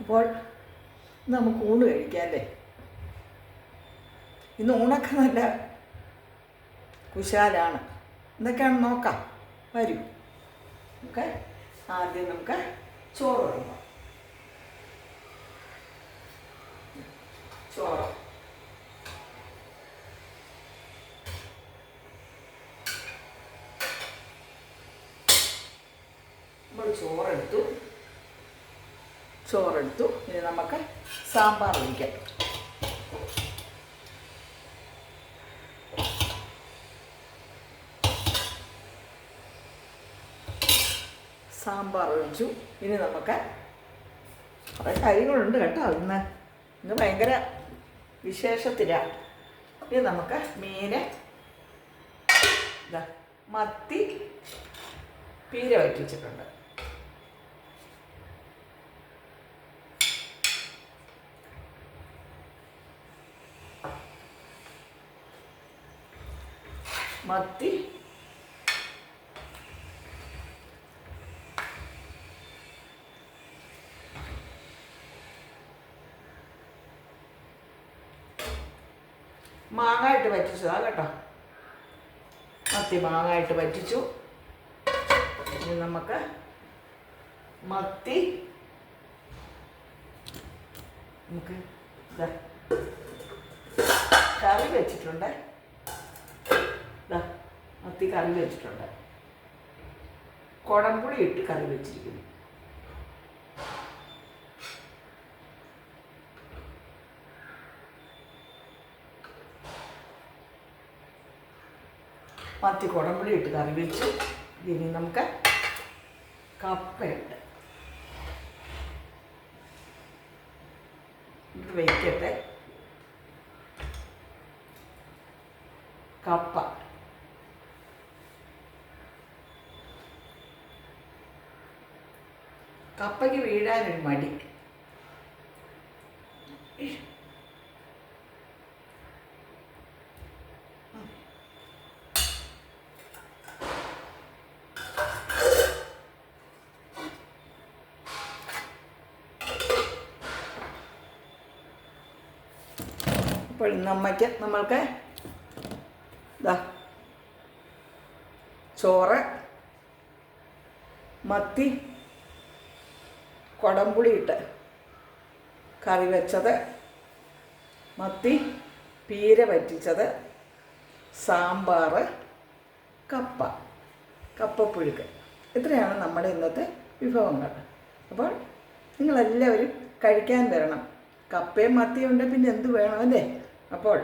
അപ്പോൾ നമുക്ക് ഊണ് കഴിക്കാം അല്ലേ? ഇന്ന് ഊണൊക്കെ നല്ല കുശാലാണ്. എന്തൊക്കെയാണ് നോക്കാം. വരൂ. നമുക്ക് ആദ്യം നമുക്ക് ചോറ് തുടങ്ങാം. ചോറ്. നമ്മൾ ചോറെടുത്തു. ചോറെടുത്തു. ഇനി നമുക്ക് സാമ്പാർ ഒഴിക്കാം സാമ്പാർ ഒഴിച്ചു ഇനി നമുക്ക് കുറേ കാര്യങ്ങളുണ്ട് കേട്ടോ ഇന്ന്. ഇന്ന് ഭയങ്കര വിശേഷത്തിലാണ് ഇനി നമുക്ക് മീന് മത്തി പീര വറ്റിച്ചിട്ടുണ്ട് മത്തി. മാങ്ങായിട്ട് പറ്റിച്ചതാ കേട്ടോ. മത്തി മാങ്ങായിട്ട് പറ്റിച്ചു. ഇനി നമുക്ക് മത്തി. നമുക്ക് കറി വെച്ചിട്ടുണ്ട്. മത്തി കറി വെച്ചിട്ടുണ്ട്. കുടംപുളി ഇട്ട് കറി വെച്ചിരിക്കുന്നു. മത്തി കുടംപുളി ഇട്ട് കറി വെച്ച് ഇനി നമുക്ക് കപ്പയുണ്ട് ഇത് വയ്ക്കട്ടെ കപ്പ. കപ്പയ്ക്ക് വീഴാനൊരു മടി. അപ്പോൾ നമ്മയ്ക്ക് നമ്മൾക്ക് ഇതാ ചോറ് മത്തി കുടംപുളി ഇട്ട് കറി വെച്ചത്. മത്തി പീര വറ്റിച്ചത്. സാമ്പാർ കപ്പ കപ്പപ്പുഴുക്ക്. ഇത്രയാണ് നമ്മുടെ ഇന്നത്തെ വിഭവങ്ങൾ. അപ്പോൾ നിങ്ങളെല്ലാവരും കഴിക്കാൻ തരണം കപ്പയും മത്തിയും ഉണ്ട് പിന്നെ എന്ത് വേണം അല്ലേ? അപ്പോൾ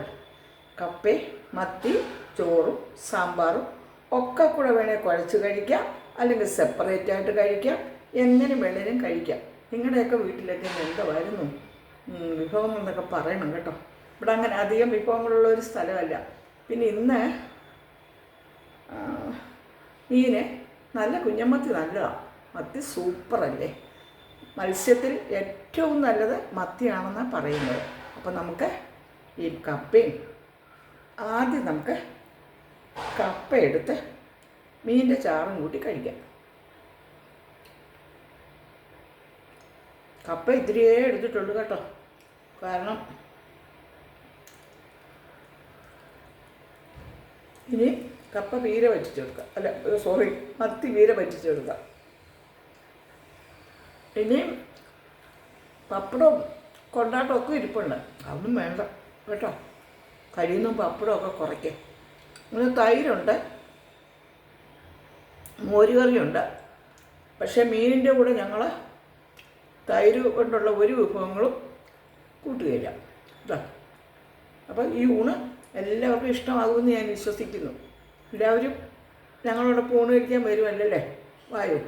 കപ്പയും മത്തി ചോറും സാമ്പാറും ഒക്കെ കൂടെ വേണേൽ കുഴച്ച് കഴിക്കാം. അല്ലെങ്കിൽ സെപ്പറേറ്റ് ആയിട്ട് കഴിക്കാം. എങ്ങനെ വേണേലും കഴിക്കാം. നിങ്ങളുടെയൊക്കെ വീട്ടിലൊക്കെ എന്തായിരുന്നു വിഭവങ്ങൾ എന്നൊക്കെ പറയണം കേട്ടോ. ഇവിടെ അങ്ങനെ അധികം വിഭവങ്ങളുള്ള ഒരു സ്ഥലമല്ല. പിന്നെ ഇന്ന് മീന് നല്ല കുഞ്ഞമത്തി നല്ലതാണ് മത്തി സൂപ്പറല്ലേ? മത്സ്യത്തിൽ ഏറ്റവും നല്ലത് മത്തിയാണെന്നാണ് പറയുന്നത്. അപ്പോൾ നമുക്ക് ഈ കപ്പയും ആദ്യം നമുക്ക് കപ്പ എടുത്ത് മീനിന്റെ ചാറും കൂട്ടി കഴിക്കാം. കപ്പ ഇത്തിരിയേ എടുത്തിട്ടുള്ളൂ കേട്ടോ. കാരണം ഇനി കപ്പ വീര വറ്റിച്ചെടുക്കുക അല്ല സോറി മത്തി വീര വറ്റിച്ചെടുക്കുക ഇനി പപ്പടവും കൊണ്ടാട്ടവും ഒക്കെ ഇരിപ്പുണ്ട്. അതൊന്നും വേണ്ട കേട്ടോ. കഴിയുന്നു പപ്പടമൊക്കെ കുറയ്ക്കുക ഇങ്ങനെ തൈരുണ്ട്. മോരുകറിയുണ്ട്. പക്ഷേ മീനിന്റെ കൂടെ ഞങ്ങൾ തൈര് കൊണ്ടുള്ള ഒരു വിഭവങ്ങളും കൂട്ടുകയില്ല. അപ്പം ഈ ഊണ് എല്ലാവർക്കും ഇഷ്ടമാകുമെന്ന് ഞാൻ വിശ്വസിക്കുന്നു. എല്ലാവരും ഞങ്ങളോടൊപ്പം ഊണ് കഴിക്കാൻ വരുമല്ലേ വായു.